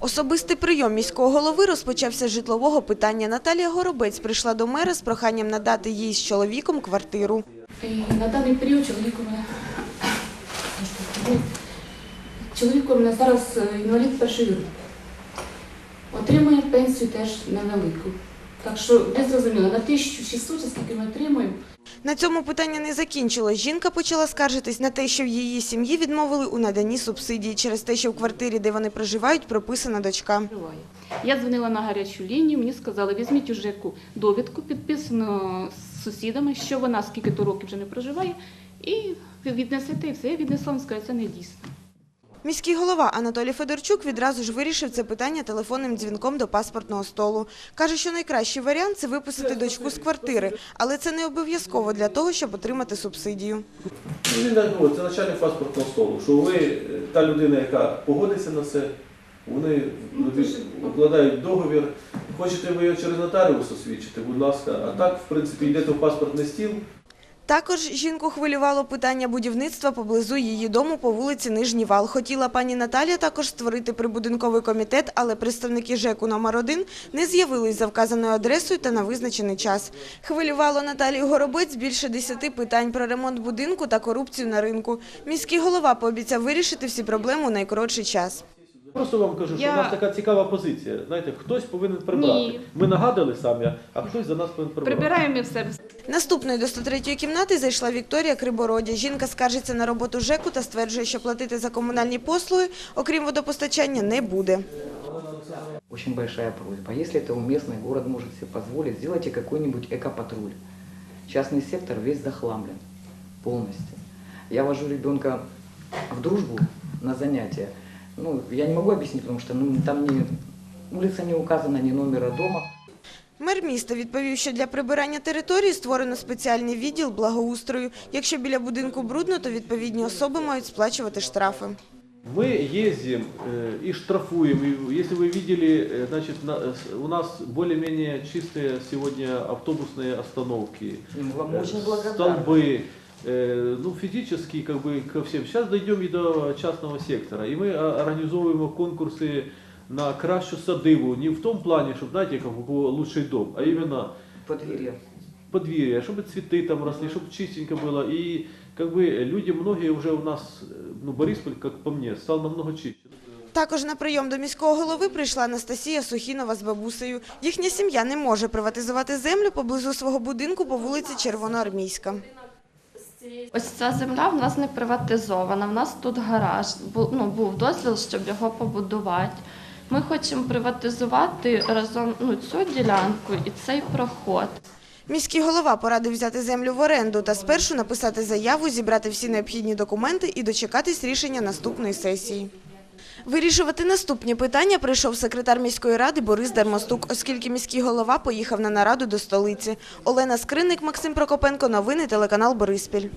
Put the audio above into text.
Особистий прийом міського голови розпочався з житлового питання. Наталія Горобець прийшла до мера з проханням надати їй з чоловіком квартиру. На даний період чоловік у мене чоловік у мене зараз е, інвалід першої групи. Отримує пенсію теж невелику. Так що ви зрозуміли, на 1600, скільки ми отримуємо, На цьому питання не закінчилось. Жінка почала скаржитись на те, що в її сім'ї відмовили у наданні субсидії через те, що в квартирі, де вони проживають, прописана дочка. Я дзвонила на гарячу лінію, мені сказали, візьміть у ЖЕКу довідку, підписану з сусідами, що вона скільки то років вже не проживає, і віднесете і все. Я віднесла, вам сказали, це не дійсно. Міський голова Анатолій Федорчук відразу ж вирішив це питання телефонним дзвінком до паспортного столу. Каже, що найкращий варіант – це випустити дочку з квартири, але це не обов'язково для того, щоб отримати субсидію. Ну, це начальник паспортного столу, що ви е, та людина, яка погодиться на це, вони укладають договір. Хочете ви його через нотаріус освідчити, будь ласка. А так, в принципі, йдете в паспортний стіл. Також жінку хвилювало питання будівництва поблизу її дому по вулиці Нижній Вал. Хотіла пані Наталія також створити прибудинковий комітет, але представники ЖЕКу номер 1 не з'явились за вказаною адресою та на визначений час. Хвилювало Наталію Горобець більше десяти питань про ремонт будинку та корупцію на ринку. Міський голова пообіцяв вирішити всі проблеми у найкоротший час. Просто вам кажу, що Я- у нас така цікава позиція. Знаєте, хтось повинен прибрати. Ні. Ми нагадали самі, а хтось за нас повинен прибрати. Прибираємо і все. Наступною до 103-ї кімнати зайшла Вікторія Крибородя. Жінка скаржиться на роботу ЖЕКу та стверджує, що платити за комунальні послуги, окрім водопостачання, не буде. Очень большая просьба. Если это уместно, и город может себе позволить, сделайте какой-нибудь экопатруль. Частный сектор весь захламлен полностью. Я вожу ребенка в дружбу на занятия. Ну, я не могу объяснить, потому что ну, там не, улица не указана, ни номера дома. Мер міста відповів, що для прибирання території створено спеціальний відділ благоустрою. Якщо біля будинку брудно, то відповідні особи мають сплачувати штрафи. Мы ездим э, и штрафуем. И если вы видели, э, значит, на- э, с- у нас более-менее чистые сегодня автобусные остановки. И мы вам э, очень благодарны. столбы, э, ну, физически как бы ко всем. Сейчас дойдем и до частного сектора. И мы а, организовываем конкурсы на кращу садиву. Не в том плане, чтобы, знаете, как у кого лучший дом, а именно Подверье. подверье, чтобы цветы там росли, чтобы чистенько было. И как бы люди, многие уже у нас, э, ну, Борисполь, как по мне, стал намного чище. Також на прийом до міського голови прийшла Анастасія Сухінова з бабусею. Їхня сім'я не може приватизувати землю поблизу свого будинку по вулиці Червоноармійська. Ось ця земля в нас не приватизована. В нас тут гараж. був ну, був дозвіл, щоб його побудувати. Ми хочемо приватизувати разом ну, цю ділянку і цей проход. Міський голова порадив взяти землю в оренду та спершу написати заяву, зібрати всі необхідні документи і дочекатись рішення наступної сесії. Вирішувати наступні питання прийшов секретар міської ради Борис Дармостук, оскільки міський голова поїхав на нараду до столиці. Олена Скриник, Максим Прокопенко. Новини телеканал Бориспіль.